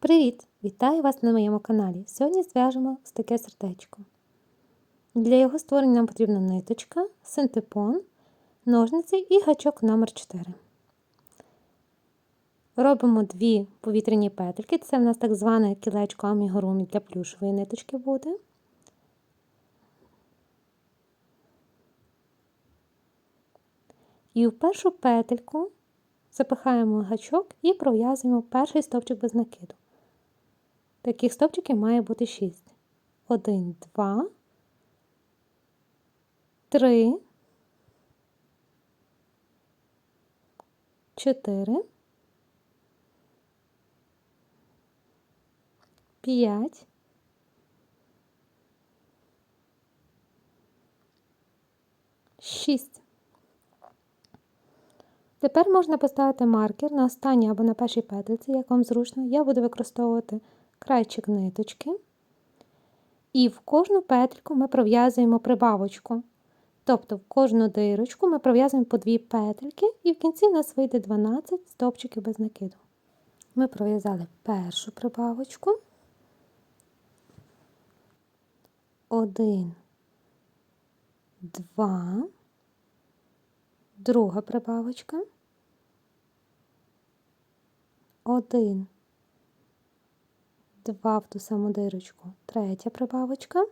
Привіт! Вітаю вас на моєму каналі. Сьогодні зв'яжемо ось таке сердечко. Для його створення нам потрібна ниточка, синтепон, ножниці і гачок номер 4 Робимо дві повітряні петельки. Це в нас так зване кілечко амігурумі для плюшової ниточки буде. І в першу петельку запихаємо гачок і пров'язуємо перший стовпчик без накиду. Таких стовпчиків має бути 6. 1, 2, 3, 4, 5, 6. Тепер можна поставити маркер на останній або на першій петельці, як вам зручно. Я буду використовувати крайчик ниточки. І в кожну петельку ми пров'язуємо прибавочку. Тобто в кожну дирочку ми пров'язуємо по дві петельки, і в кінці в нас вийде 12 стовпчиків без накиду. Ми пров'язали першу прибавочку. Один, два, друга прибавочка. Один, два в ту саму дирочку, третя прибавочка.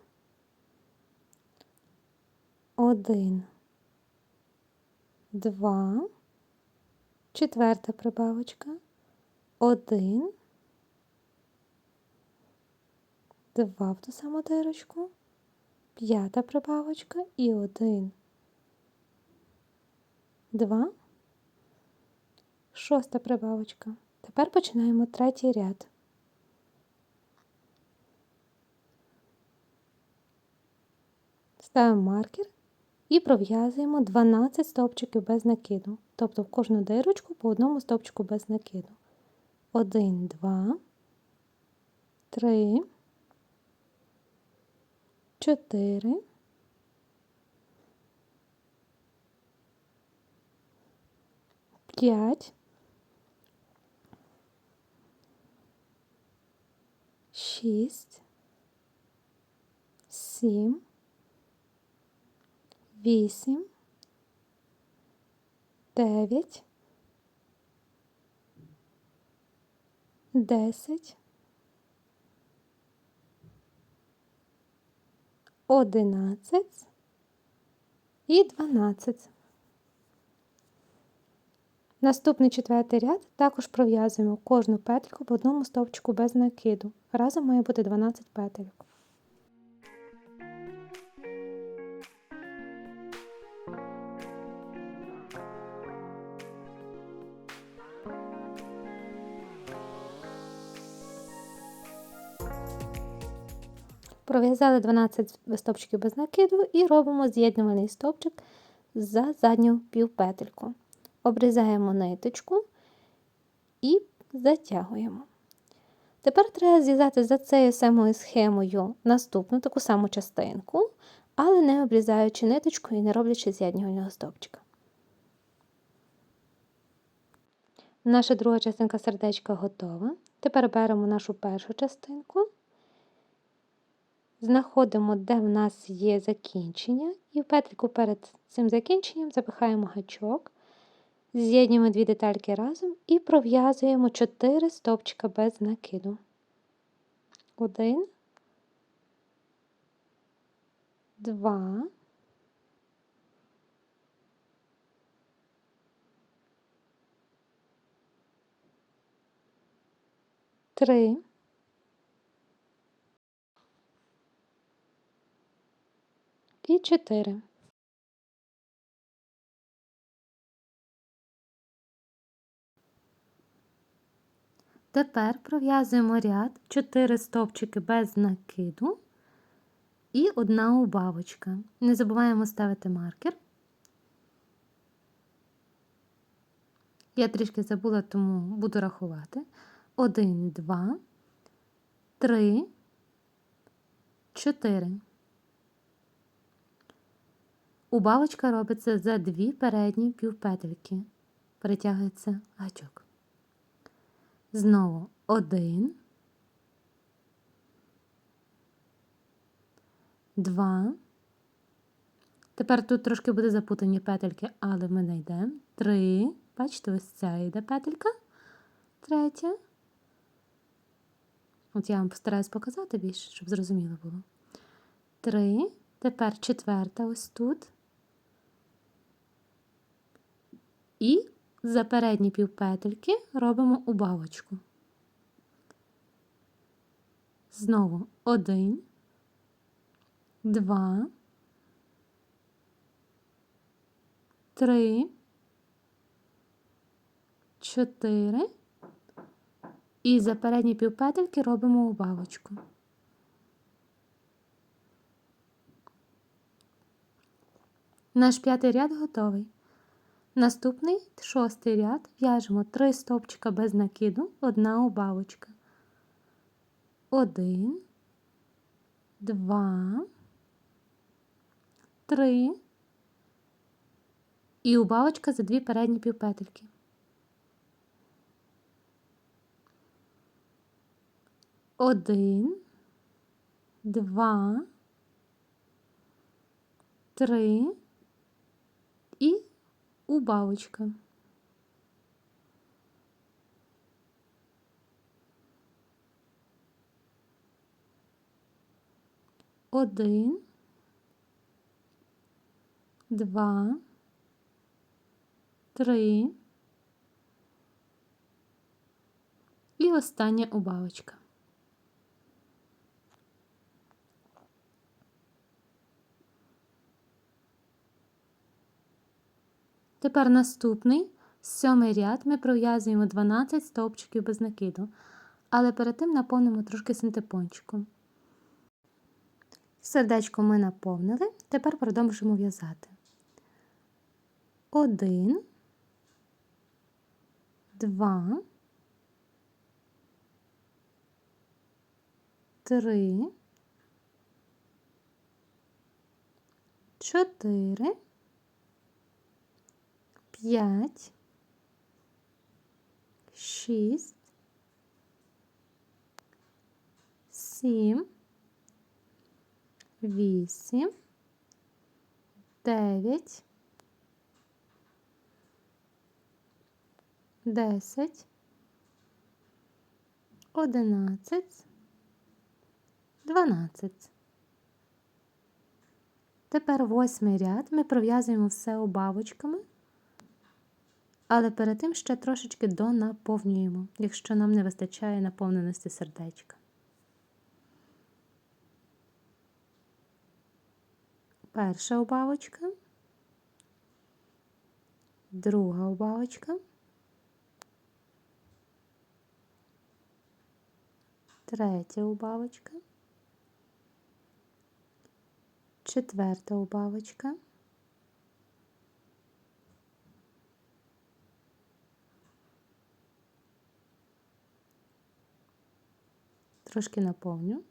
Один, два, четверта прибавочка, один, два в ту саму дирочку, п'ята прибавочка і один, два, шоста прибавочка. Тепер починаємо третій ряд. Ставимо маркер і пров'язуємо 12 стовпчиків без накиду. Тобто в кожну дирочку по одному стовпчику без накиду. 1, 2, 3, 4, 5, 6, 7, 8, 9, 10, 11 і 12. Наступний четвертий ряд також пров'язуємо кожну петельку в одному стовпчику без накиду. Разом має бути 12 петельок. Пров'язали 12 стовпчиків без накиду і робимо з'єднувальний стовпчик за задню півпетельку. Обрізаємо ниточку і затягуємо. Тепер треба зв'язати за цією самою схемою наступну таку саму частинку, але не обрізаючи ниточку і не роблячи з'єднювального стовпчика. Наша друга частинка сердечка готова. Тепер беремо нашу першу частинку, знаходимо, де в нас є закінчення, і в петлику перед цим закінченням запихаємо гачок. З'єднуємо дві детальки разом і пров'язуємо 4 стовпчика без накиду. Один, два, три, і чотири. Тепер пров'язуємо ряд 4 стовпчики без накиду і одна убавочка. Не забуваємо ставити маркер. Я трішки забула, тому буду рахувати. 1, 2, 3, 4. Убавочка робиться за дві передні півпетельки. Притягується гачок. Знову один. Два. Тепер тут трошки буде запутані петельки, але ми знайдемо. Три. Бачите, ось ця йде петелька. Третя. От я вам постараюсь показати більше, щоб зрозуміло було. Три. Тепер четверта ось тут. І за передні півпетельки робимо убавочку. Знову один, два, три, чотири. І за передні півпетельки робимо убавочку. Наш п'ятий ряд готовий. Наступний шостий ряд в'яжемо 3 стовпчика без накиду, одна убавочка. Один, два, три. І убавочка за дві передні півпетельки. Один, два, три убавочка. Один, два, три і остання убавочка. Тепер наступний. Сьомий ряд. Ми пров'язуємо 12 стовпчиків без накиду, але перед тим наповнимо трошки синтепончиком. Сердечко ми наповнили, тепер продовжимо в'язати. Один, два, три, чотири п'ять, шість, сім, вісім, дев'ять, десять, одинадцять, дванадцять. Тепер восьмий ряд ми пров'язуємо все обавочками. Але перед тим ще трошечки донаповнюємо, якщо нам не вистачає наповненості сердечка. Перша убавочка, друга убавочка, третя убавочка, четверта убавочка. Трошки наповню.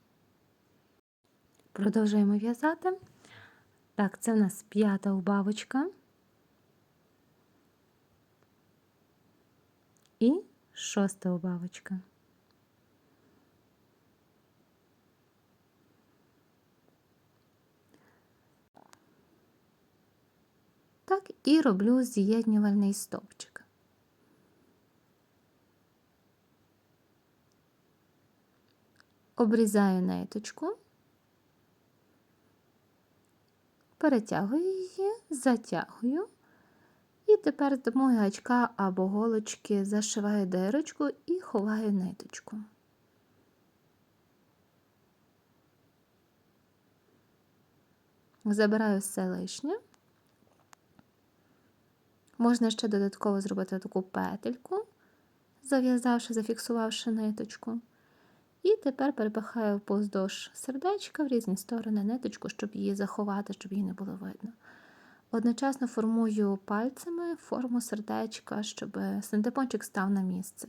Продовжуємо в'язати. Так, це в нас п'ята убавочка. І шоста убавочка. Так, і роблю з'єднювальний стовпчик. Обрізаю ниточку, перетягую її, затягую. І тепер з допомогою гачка або голочки зашиваю дирочку і ховаю ниточку. Забираю все лишнє. Можна ще додатково зробити таку петельку, зав'язавши, зафіксувавши ниточку. І тепер перепихаю поздовж сердечка в різні сторони ниточку, щоб її заховати, щоб її не було видно. Одночасно формую пальцями форму сердечка, щоб синтепончик став на місце.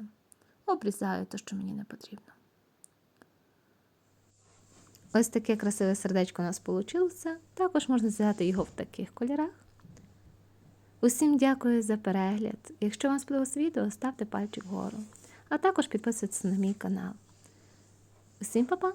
Обрізаю те, що мені не потрібно. Ось таке красиве сердечко у нас вийшло. Також можна взяти його в таких кольорах. Усім дякую за перегляд. Якщо вам сподобалось відео, ставте пальчик вгору. А також підписуйтесь на мій канал. Усім па-па!